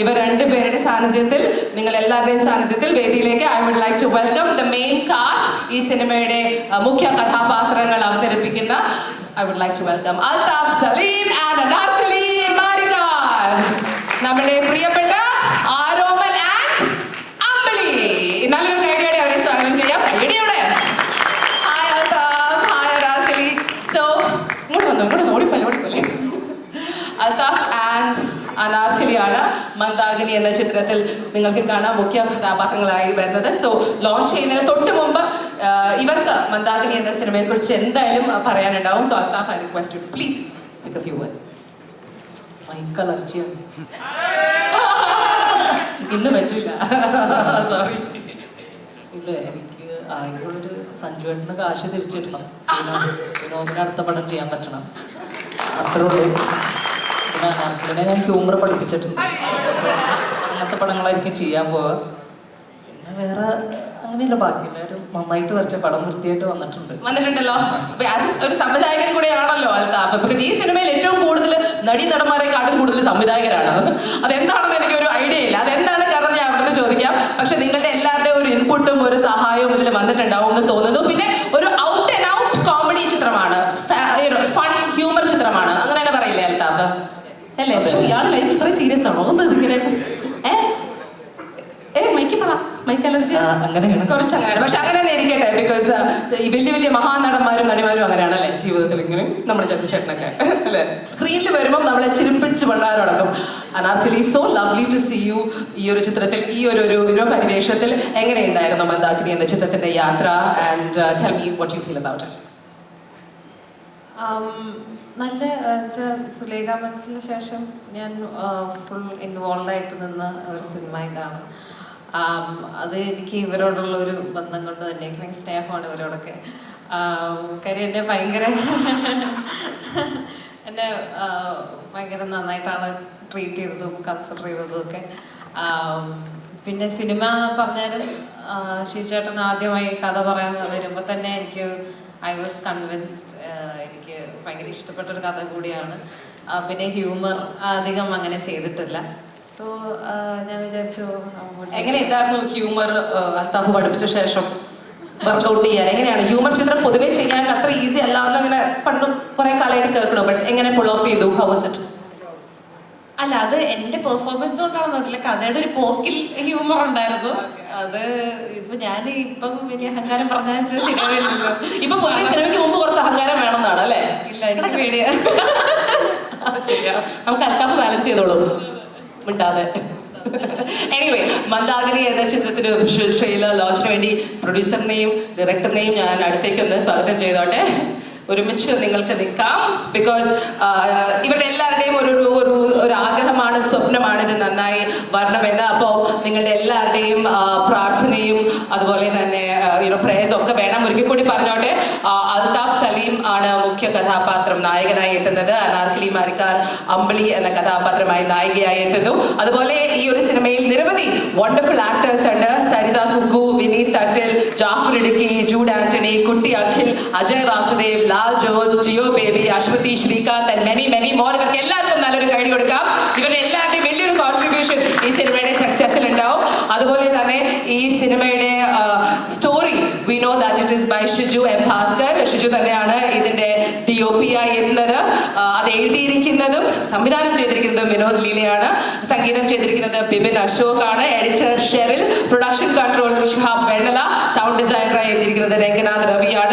ഇവർ രണ്ടുപേരുടെ സാന്നിധ്യത്തിൽ നിങ്ങൾ എല്ലാവരുടെയും സാന്നിധ്യത്തിൽ വേദിയിലേക്ക് I would like to welcome the main cast ഈ സിനിമയുടെ മുഖ്യ കഥാപാത്രങ്ങൾ അവതരിപ്പിക്കുന്ന I would like to welcome Althaf Salim and Anarkali Marikar നമ്മുടെ പ്രിയപ്പെട്ട ആരോമൽ ആൻഡ് അമ്പലി നല്ലൊരു കൈഡിയോടെ അവരെ സ്വാഗതം ചെയ്യാം. കൈഡിയോടെ hi Althaf hi Anarkali so ഇങ്ങോട്ട് വന്നു ഇങ്ങോട്ട് ഓടിപ്പോലെ ഓടിപ്പോലെ അൽതാഫ് അനാർക്കലിയാണ് മന്ദാകിനി എന്ന ചിത്രത്തിൽ നിങ്ങൾക്ക് കാണാം മുഖ്യ കഥാപാത്രങ്ങളായി വരുന്നത്. സോ ലോഞ്ച് ചെയ്യുന്നതിന് തൊട്ട് മുമ്പ് ഇവർക്ക് മന്ദാകിനി എന്ന സിനിമയെ കുറിച്ച് എന്തായാലും പറയാനുണ്ടാവും. So Althaf I request you please speak a few words mike അലർജിയാണ് ഇന്ന് പറ്റില്ല സോറി ഇല്ല എനിക്ക് ആകെയുള്ളൊരു സഞ്ജുവേട്ടന് കാശ് തിരിച്ചിട്ടണം വിനോദിനടുത്ത പടം ചെയ്യാൻ പറ്റണം. അത്രേ ഉള്ളൂ. പിന്നെ ഞാൻ ഹ്യൂമർ പഠിപ്പിച്ചിട്ടുണ്ട്. അങ്ങനത്തെ പടങ്ങളായിരിക്കും ചെയ്യാൻ പോവുക. പിന്നെ വേറെ അങ്ങനെയല്ല ബാക്കി എല്ലാവരും നന്നായിട്ട് വരച്ച പടം വൃത്തിയായിട്ട് വന്നിട്ടുണ്ട്. വന്നിട്ടുണ്ടല്ലോ. ഒരു സംവിധായകൻ അൽതാഫ് ബിക്കോസ് ഈ സിനിമയിൽ ഏറ്റവും കൂടുതൽ നടി നടന്മാരെക്കാട്ടും കൂടുതൽ സംവിധായകരാണ്. അതെന്താണെന്ന് എനിക്ക് ഒരു ഐഡിയ ഇല്ല. അതെന്താണ് കാരണം ഞാൻ അവിടുന്ന് ചോദിക്കാം. പക്ഷെ നിങ്ങളുടെ എല്ലാവരുടെയും ഒരു ഇൻപുട്ടും ഒരു സഹായവും ഇതിൽ വന്നിട്ടുണ്ടാവും എന്ന് തോന്നുന്നു. പിന്നെ ഒരു ഔട്ട് ആൻഡ് ഔട്ട് കോമഡി ചിത്രമാണ് ഫൺ ഹ്യൂമർ ചിത്രമാണ് അങ്ങനെ തന്നെ പറയില്ലേ അൽതാഫ് അല്ലേ പക്ഷെ ഇയാൾ ലൈഫ് ഇത്ര സീരിയസ് ആണോ? എന്താ ഇതിങ്ങനെ. ഏ? ഏ മൈക്ക് പറ. Mike allergy. അങ്ങനെയാണ്. കുറച്ച് അങ്ങനെയാണ്. പക്ഷെ അങ്ങനെ തന്നെ ഇരിക്കട്ടെ ബിക്കോസ് ഈ വലിയ വലിയ മഹാനടന്മാരും നടിമാരും അങ്ങനെയാണ് അല്ലെ ജീവിതത്തിൽ ഇങ്ങനെ നമ്മുടെ ചന്ദ്രചേട്ടനൊക്കെ അല്ലേ? സ്ക്രീനിൽ വരുമ്പോൾ നമ്മളെ ചിരിപ്പിച്ച് പണ്ടാരടക്കും Anarkali so lovely to see you ഈ ഒരു ചിത്രത്തിൽ ഈ ഒരു ഒരു പരിവേഷത്തിൽ എങ്ങനെയുണ്ടായിരുന്നു മന്ദാക്കിനി എന്ന ചിത്രത്തിന്റെ യാത്ര? And tell me what you feel about it നല്ല സുലേഖ മനസ്സിന് ശേഷം ഞാൻ ഫുൾ ഇൻവോൾവ് ആയിട്ട് നിന്ന ഒരു സിനിമ ഇതാണ്. അത് എനിക്ക് ഇവരോടുള്ള ഒരു ബന്ധം കൊണ്ട് തന്നെ എനിക്ക് സ്നേഹമാണ് ഇവരോടൊക്കെ. കാര്യം എന്നെ ഭയങ്കര എന്നെ ഭയങ്കര നന്നായിട്ടാണ് ട്രീറ്റ് ചെയ്തതും കൺസിഡർ ചെയ്തതും ഒക്കെ. പിന്നെ സിനിമ പറഞ്ഞാലും ആ, ആദ്യമായി കഥ പറയാൻ വരുമ്പോൾ തന്നെ എനിക്ക് ഐ വാസ് കൺവിൻസ്ഡ് എനിക്ക് ഭയങ്കര ഇഷ്ടപ്പെട്ട ഒരു കഥ കൂടിയാണ്. പിന്നെ ഹ്യൂമർ അധികം അങ്ങനെ ചെയ്തിട്ടില്ല. സോ ഞാൻ വിചാരിച്ചു എങ്ങനെ ഹ്യൂമർ അൽത്താഫ് പഠിപ്പിച്ച ശേഷം വർക്കൗട്ട് ചെയ്യാൻ? എങ്ങനെയാണ്? ഹ്യൂമർ ചിത്രം പൊതുവേ ചെയ്യാൻ അത്ര ഈസി അല്ല എന്ന് അങ്ങനെ പണ്ട് കുറെ കാലമായിട്ട് കേൾക്കണോ? ബട്ട് എങ്ങനെ പുൾ ഓഫ് ചെയ്തു? ഹൗ വാസ് ഇറ്റ് അല്ല അത് എന്റെ പെർഫോമൻസ് കൊണ്ടാണെന്ന് അതിലെ കഥയുടെ ഒരു പോക്കിൽ ഹ്യൂമർ ഉണ്ടായിരുന്നു. അത് ഇപ്പൊ ഞാൻ ഇപ്പം വലിയ അഹങ്കാരം പറഞ്ഞാൽ ശരിയാവില്ലല്ലോ. ഇപ്പൊ പൊതുവെ സിനിമയ്ക്ക് മുമ്പ് കുറച്ച് അഹങ്കാരം വേണമെന്നാണ് അല്ലേ? ഇല്ല എനിക്ക് പേടിയാ. നമുക്ക് അൽത്താഫ് ബാലൻസ് ചെയ്തോളൂ. മിണ്ടാതെ. എനിവേ മന്ദാഗിരി എന്ന ചിത്രത്തിന്റെ ഒഫീഷ്യൽ ട്രെയിലർ ലോഞ്ചിന് വേണ്ടി പ്രൊഡ്യൂസറിനെയും ഡയറക്ടറിനെയും ഞാൻ അടുത്തേക്ക് ഒന്ന് സ്വാഗതം ചെയ്തോട്ടെ. ഒരുമിച്ച് നിങ്ങൾക്ക് നിൽക്കാം. ബിക്കോസ് ഇവരുടെ എല്ലാവരുടെയും ഒരു ഒരു- ഒരു ഒരു ആഗ്രഹമാണ് സ്വപ്നമാണ് ഇത് നന്നായി വരണമെന്ന് അപ്പോൾ നിങ്ങളുടെ എല്ലാവരുടെയും പ്രാർത്ഥനയും അതുപോലെ തന്നെ യുനോ പ്രേയേഴ്സ് ഒക്കെ വേണം. ഒരിക്കൽ കൂടി പറഞ്ഞോട്ടെ അൽതാഫ് സലീം ആണ് മുഖ്യ കഥാപാത്രം നായകനായി എത്തുന്നത്. അനാർക്കലി മാരിക്കാർ അമ്പിളി എന്ന കഥാപാത്രമായി നായികയായി എത്തുന്നു. അതുപോലെ ഈ ഒരു സിനിമയിൽ നിരവധി വണ്ടർഫുൾ ആക്ടേഴ്സ് ഉണ്ട്. Saritha Kukku Vineeth Thattil Jaffar Idukki Jude Anthany Kutty Akhil Ajay Vasudev Lal Jose Jeo Baby Aswathy Sreekanth many many more ഇവർക്ക് എല്ലാവർക്കും നല്ലൊരു കൈ കൊടുക്കാം. ഇവരുടെ എല്ലാവരുടെയും വലിയൊരു കോൺട്രിബ്യൂഷൻ ഈ സിനിമയുടെ സക്സസിൽ ഉണ്ടാവും അതുപോലെ തന്നെ ഈ സിനിമയുടെ story we know that it is by Shiju M Bhaskar Shiju തന്നെയാണ് ഇതിന്റെ ഡി ഒ പി ആയി അത് എഴുതിയിരിക്കുന്നതും സംവിധാനം ചെയ്തിരിക്കുന്നതും വിനോദ് ലീലയാണ്. സംഗീതം ചെയ്തിരിക്കുന്നത് ബിബിൻ അശോക് ആണ് editor Sheril production control Shihab Vennala sound ഡിസൈനറായി എത്തിയിരിക്കുന്നത് രംഗനാഥ് രവിയാണ്.